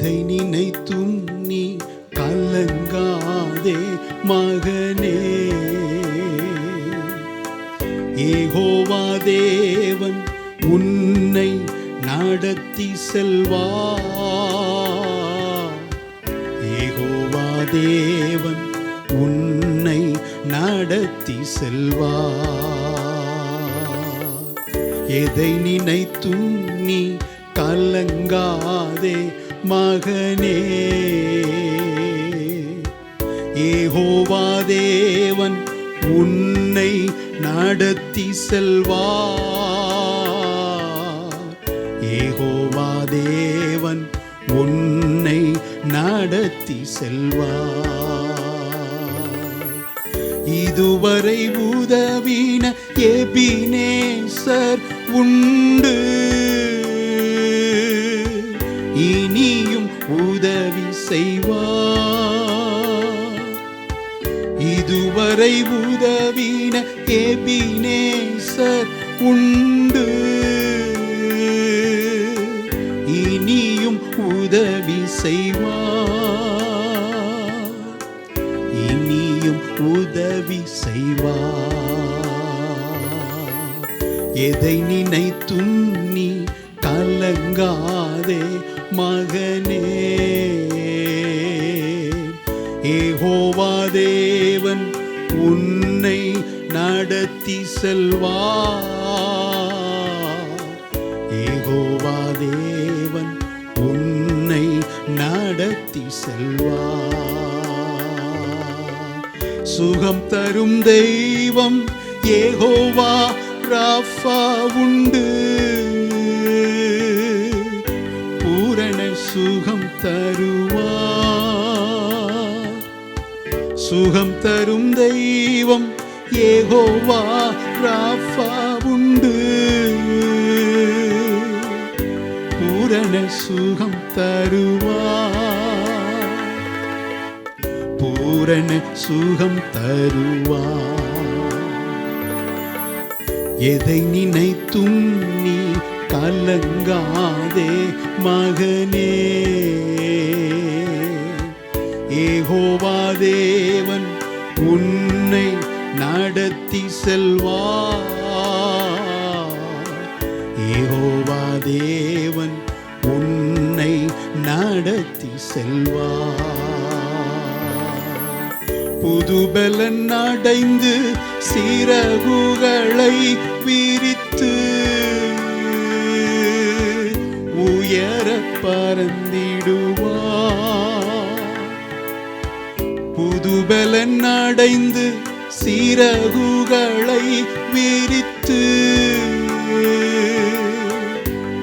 எதை நினைத்தும் நீ கலங்காதே மகனே. ஏகோவா தேவன் உன்னை நடத்தி செல்வா ஏகோவா தேவன் உன்னை நடத்தி செல்வா எதை நினைத்தும் நீ கலங்காதே மகனே. ஏகோவா தேவன் உன்னை நடத்தி செல்வா ஏகோவா தேவன் உன்னை நடத்தி செல்வா இதுவரை உதவின எபினேசர் உண்டு. வரை உதவின எபினேசர் உண்டு. இனியும் உதவி செய்வார். இனியும் உதவி செய்வார். எதை நினைத்தும் நீ கலங்காதே மகனே. ஏகோவா தேவன் உன்னை நடத்தி செல்வா ஏகோவா தேவன் உன்னை நடத்தி செல்வா சுகம் தரும் தெய்வம் ஏகோவா ராஃபா உண்டு. பூரண சுகம் தரும் சுகம் தரும் தெய்வம் ஏகோவா ராஃபா உண்டு. பூரண சுகம் தருவா. பூரண சுகம் தருவா. எதை நினைத்தும் நீ கலங்காதே மகனே. ஏகோவா தேவன் உன்னை நடத்தி செல்வா ஏகோவா தேவன் உன்னை நடத்தி செல்வா புதுபலன் அடைந்து சிறகுகளை விரித்து உயர பறந்து பலன் அடைந்து சீரகுகளை விரித்து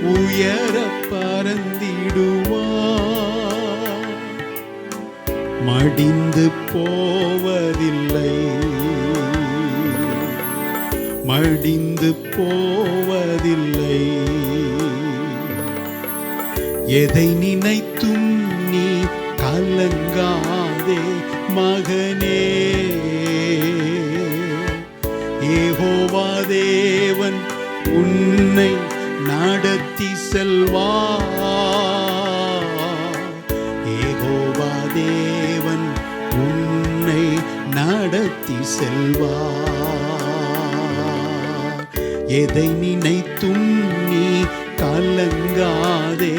உயர பறந்திடுவார். மடிந்து போவதில்லை. மடிந்து போவதில்லை. எதை நினைத்தும் நீ கலங்காதே. மகனே ஏகோவா தேவன் உன்னை நடத்தி செல்வா. ஏகோவா தேவன் உன்னை நடத்தி செல்வா. எதை நினைத்தும் நீ கலங்காதே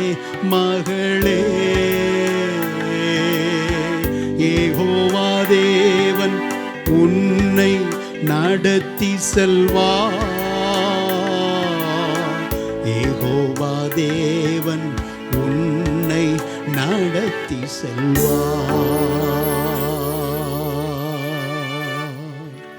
மகளே. ஏகோவா தேவன் உன்னை நடத்தி செல்வா. ஏகோவா தேவன் உன்னை நடத்தி செல்வா.